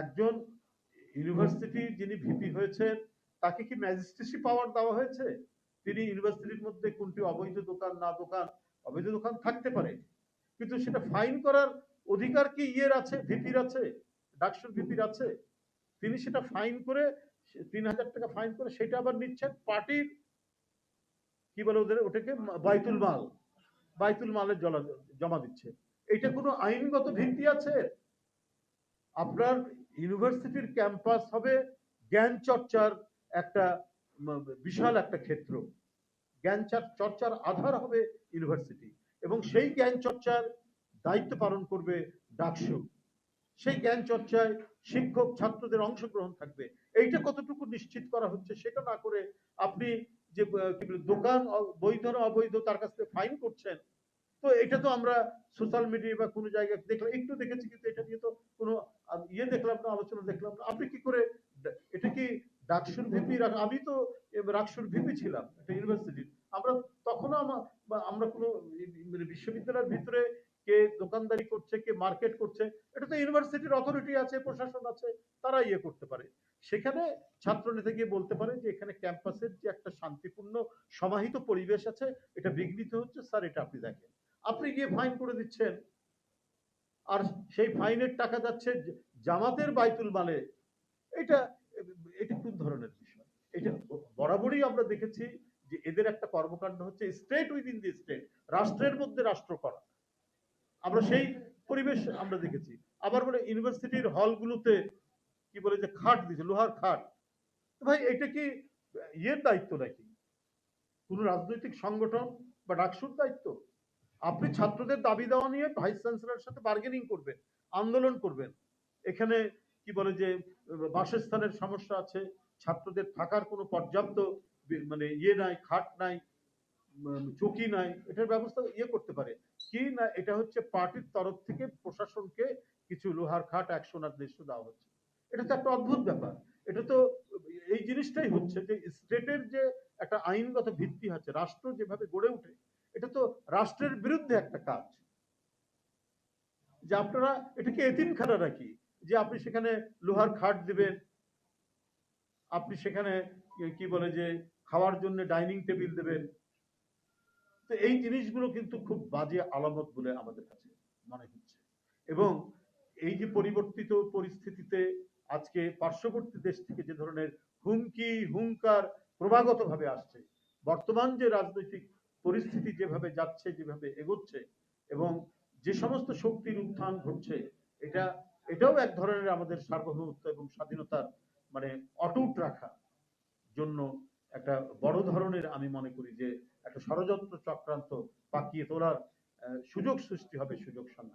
একজন ইউনিভার্সিটি যিনি ভিপি হয়েছেন, তাকে কি ম্যাজিস্ট্রেসি পাওয়ার দেওয়া হয়েছে? তিনি ইউনিভার্সিটির মধ্যে কোনটি অবৈধ দোকান, না দোকান, অবৈধ দোকান থাকতে পারে। কিন্তু সেটা ফাইন করার অধিকার কি ইয়ের আছে? ভিপির আছে? ডাকসুর ভিপির আছে? তিনি সেটা ফাইন করে তিন হাজার টাকা ফাইন করে, সেটা আবার নিচ্ছেন পার্টির, কি বলে ওদের, ওটাকে বাইতুল মাল। বাইতুল মালের জমা দিচ্ছে। এটা কোনো আইনগত ভিত্তি আছে? আপনার ইউনিভার্সিটির ক্যাম্পাস হবে জ্ঞান চর্চার একটা বিশাল একটা ক্ষেত্র। জ্ঞান চর্চার আধার হবে ইউনিভার্সিটি এবং সেই জ্ঞান চর্চার দায়িত্ব পালন করবে ডাকসু। সেই জ্ঞান চর্চায় শিক্ষক, ছাত্রদের অংশগ্রহণ থাকবে। এইটা কতটুকু নিশ্চিত করা হচ্ছে সেটা না করে আপনি যে দোকান বৈধ না অবৈধ তার কাছ থেকে ফাইন করছেন তো এটা তো আমরা সোশ্যাল মিডিয়া বা কোনো জায়গায় দেখলাম, একটু দেখেছি কিন্তু এটা নিয়ে তো কোনো ইয়ে দেখলাম না, আলোচনা দেখলাম না। আপনি কি করে এটা কি ডাকসুর ভিপি আমি তো রাকসুর ভিপি ছিলাম একটা ইউনিভার্সিটির আমরা তখনও আমা- আমরা কোনো মানে বিশ্ববিদ্যালয়ের ভিতরে কে দোকানদারি করছে, কে মার্কেট করছে, এটা তো ইউনিভার্সিটির অথরিটি আছে, প্রশাসন আছে, তারা ইয়ে করতে পারে। সেখানে ছাত্র নেতা গিয়ে বলতে পারে যে এখানে ক্যাম্পাসের যে একটা শান্তিপূর্ণ সমাহিত পরিবেশ আছে, এটা বিঘ্নিত হচ্ছে, স্যার, এটা আপনি দেখেন। আপনি গিয়ে ফাইন করে দিচ্ছেন। আর সেই ফাইনের টাকা যাচ্ছে জামাতের বাইতুল মালে। এটা এটা কোন ধরনের বিষয়? এটা বরাবরই আমরা দেখেছি যে এদের একটা কর্মকাণ্ড হচ্ছে স্টেট উইদিন দি স্টেট রাষ্ট্রের মধ্যে রাষ্ট্র করা। আমরা সেই পরিবেশ আমরা দেখেছি। আবার বলে ইউনিভার্সিটির হলগুলোতে কি বলে যে খাট দিচ্ছে লোহার খাট। ভাই, এটা কি ইয়ের দায়িত্ব নাকি? কোন রাজনৈতিক সংগঠন বা ডাকসুর দায়িত্ব? আপনি ছাত্রদের দাবি দেওয়া নিয়ে ভাইস চ্যান্সেলরের সাথে বার্গেনিং করবেন, আন্দোলন করবেন। এখানে কি বলে যে, বাসস্থানের সমস্যা আছে, ছাত্রদের থাকার কোনো পর্যাপ্ত মানে ইয়ে নাই, খাট নাই চকি নাই, এটার ব্যবস্থা ইয়ে করতে পারে। কি না, এটা হচ্ছে পার্টির তরফ থেকে প্রশাসনকে কিছু লোহার খাট, একশো না দেড়শো দেওয়া হচ্ছে। এটা তো একটা অদ্ভুত ব্যাপার। এটা তো এই জিনিসটাই হচ্ছে যে, স্টেটের যে একটা আইনগত ভিত্তি আছে, রাষ্ট্র যেভাবে গড়ে ওঠে এটা তো রাষ্ট্রের বিরুদ্ধে একটা কাজ। যে আপনারা, এটাকে এতিমখানা নাকি? যে আপনি সেখানে লোহার খাট দিবেন, আপনি সেখানে, কি বলে যে, খাওয়ার জন্য ডাইনিং টেবিল দেবেন। তো এই জিনিসগুলো কিন্তু খুব বাজে আলামত বলে আমাদের কাছে মনে হচ্ছে। এবং এই যে পরিবর্তিত পরিস্থিতিতে আজকে পার্শ্ববর্তী দেশ থেকে যে ধরনের হুমকি, হুঙ্কার ক্রমাগত ভাবে আসছে, বর্তমান যে রাজনৈতিক পরিস্থিতি যেভাবে যাচ্ছে, যেভাবে এগোচ্ছে এবং যে সমস্ত শক্তির উত্থান ঘটছে, এটা, এটাও এক ধরনের আমাদের সার্বভৌমত্ব এবং স্বাধীনতার মানে অটুট রাখা জন্য একটা বড় ধরনের আমি মনে করি যে একটা ষড়যন্ত্র চক্রান্ত পাকিয়ে তোলার সুযোগ সৃষ্টি হবে সুযোগ সন্ধানী